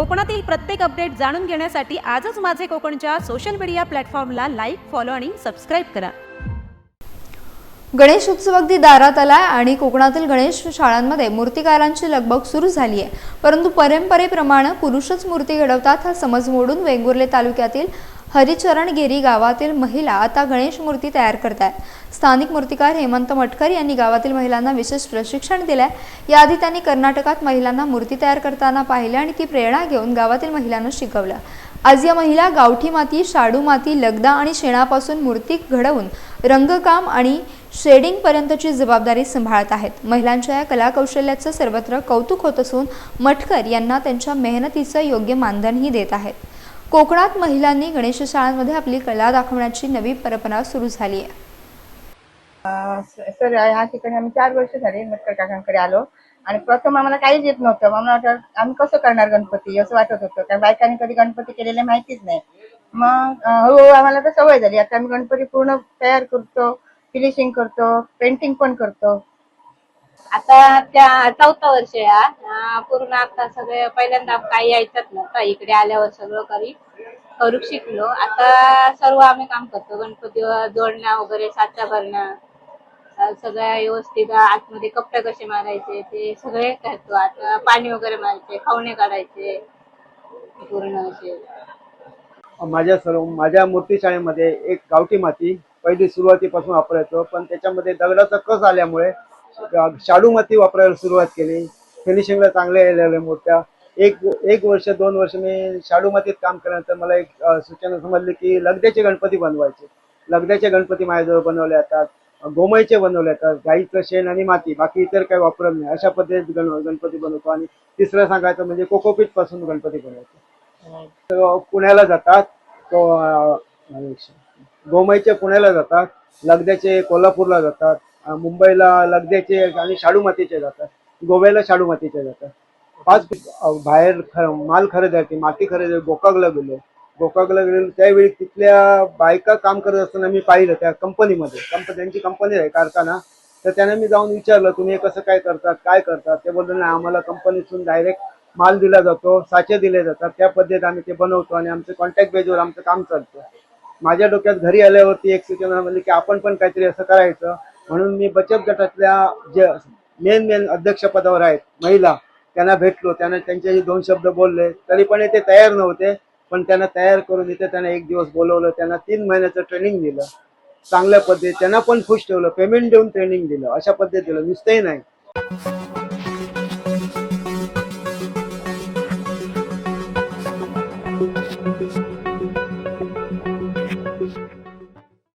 कोकणातील प्रत्येक अपडेट जाणून घेण्यासाठी आजच माझे कोकणच्या सोशल मीडिया प्लॅटफॉर्मला लाईक फॉलो आणि सबस्क्राईब करा. गणेश उत्सव अगदी दारात आलाय आणि कोकणातील गणेश शाळांमध्ये मूर्तिकारांची लगबग सुरू झाली आहे परंतु परंपरेप्रमाणे पुरुषच मूर्ती घडवतात हा समज मोडून वेंगुर्ले तालुक्यातील हरिचरणगिरी गावातील महिला आता गणेश मूर्ती तयार करत आहेत स्थानिक मूर्तिकार हेमंत मटकर यांनी गावातील महिलांना विशेष प्रशिक्षण दिलं आहे याआधी त्यांनी कर्नाटकात महिलांना मूर्ती तयार करताना पाहिले आणि ती प्रेरणा घेऊन गावातील महिलांना शिकवलं. आज या महिला गावठी माती शाडू माती लगदा आणि शेणापासून मूर्ती घडवून रंगकाम आणि शेडिंगपर्यंतची जबाबदारी सांभाळत आहेत. महिलांच्या या कलाकौशल्याचं सर्वत्र कौतुक होत असून मटकर यांना त्यांच्या मेहनतीचं योग्य मानधनही देत आहेत. कोकणात महिलांनी गणेश शाळांमध्ये आपली कला दाखवण्याची नवी परंपरा सुरू झाली आहे. सर ह्या ठिकाणी आम्ही चार वर्ष झाले मटकर काकांकडे आलो आणि प्रथम आम्हाला काहीच येत नव्हतं. मला वाटलं आम्ही कसं करणार गणपती? असं वाटत होतं. कारण बायकांनी कधी गणपती केलेले माहितीच नाही. मग हळूहळू आम्हाला तर सवय झाली. आता आम्ही गणपती पूर्ण तयार करतो फिनिशिंग करतो पेंटिंग पण करतो. आता त्या चौथा वर्ष आहे पूर्ण आता सगळे पहिल्यांदा काही यायचंच नव्हतं इकडे आल्यावर सगळं करी. करू शिकलो. आता सर्व आम्ही काम करतो गणपती जोडण्या वगैरे साचा भरणं सगळ्या व्यवस्थित आतमध्ये कपडे कसे मारायचे ते सगळे करतो. आता पाणी वगैरे मारायचे खावणे काढायचे पूर्ण असे. माझ्या सर्व माझ्या मूर्तीशाळेमध्ये एक गावठी माती पहिली सुरुवातीपासून वापरायचो पण त्याच्यामध्ये दगडाचा कस आल्यामुळे शाडू माती वापरायला सुरुवात केली. फिनिशिंगला चांगल्या आलेल्या मूर्त्या एक एक वर्ष दोन वर्ष मी शाडू मातीत काम केल्यानंतर मला एक सूचना समजली की लगद्याचे गणपती बनवायचे. लगद्याचे गणपती माझ्याजवळ बनवले जातात. गोमईचे बनवले जातात. गाईचं शेण आणि माती. बाकी इतर काही वापरत नाही. अशा पद्धतीत गण गणपती बनवतो आणि तिसरं सांगायचं म्हणजे कोकोपीटपासून गणपती बनवतो तर पुण्याला जातात. गोमयचे गोमईचे पुण्याला जातात. लगद्याचे कोल्हापूरला जातात. मुंबईला लगद्याचे आणि शाडू मातीचे जातात. गोव्याला शाडू मातीचे जातात. पाच बाहेर ख- माल खरेदी माती खरेदी गोकाकला गेलो. गोकाकला गेलो त्यावेळी तिथल्या बायका काम करत असताना मी पाहिलं त्या कंपनीमध्ये. कंप त्यांची कंपनी आहे कारखाना. तर त्यांना मी जाऊन विचारलं तुम्ही कसं काय करतात? काय करतात? ते बोलले नाही आम्हाला कंपनीतून डायरेक्ट माल दिला जातो साचे दिले जातात. त्या पद्धतीत आम्ही ते बनवतो आणि आमचं कॉन्टॅक्ट बेजवर आमचं काम चालतं. माझ्या डोक्यात घरी आल्यावरती एक सूचना म्हणली की आपण पण काहीतरी असं करायचं. म्हणून मी बचत गटातल्या जे मेन मेन अध्यक्षपदावर आहेत महिला त्यांना भेटलो. त्यांना त्यांच्याशी दोन शब्द बोलले. तरी पण ते तयार नव्हते. पण त्यांना तयार करून इथे त्यांना एक दिवस बोलवलं. त्यांना तीन महिन्याचं ट्रेनिंग दिलं. चांगल्या पद्धतीत त्यांना पण खुश ठेवलं. पेमेंट देऊन ट्रेनिंग दिलं. अशा पद्धतीत दिलं नुसतंही नाही.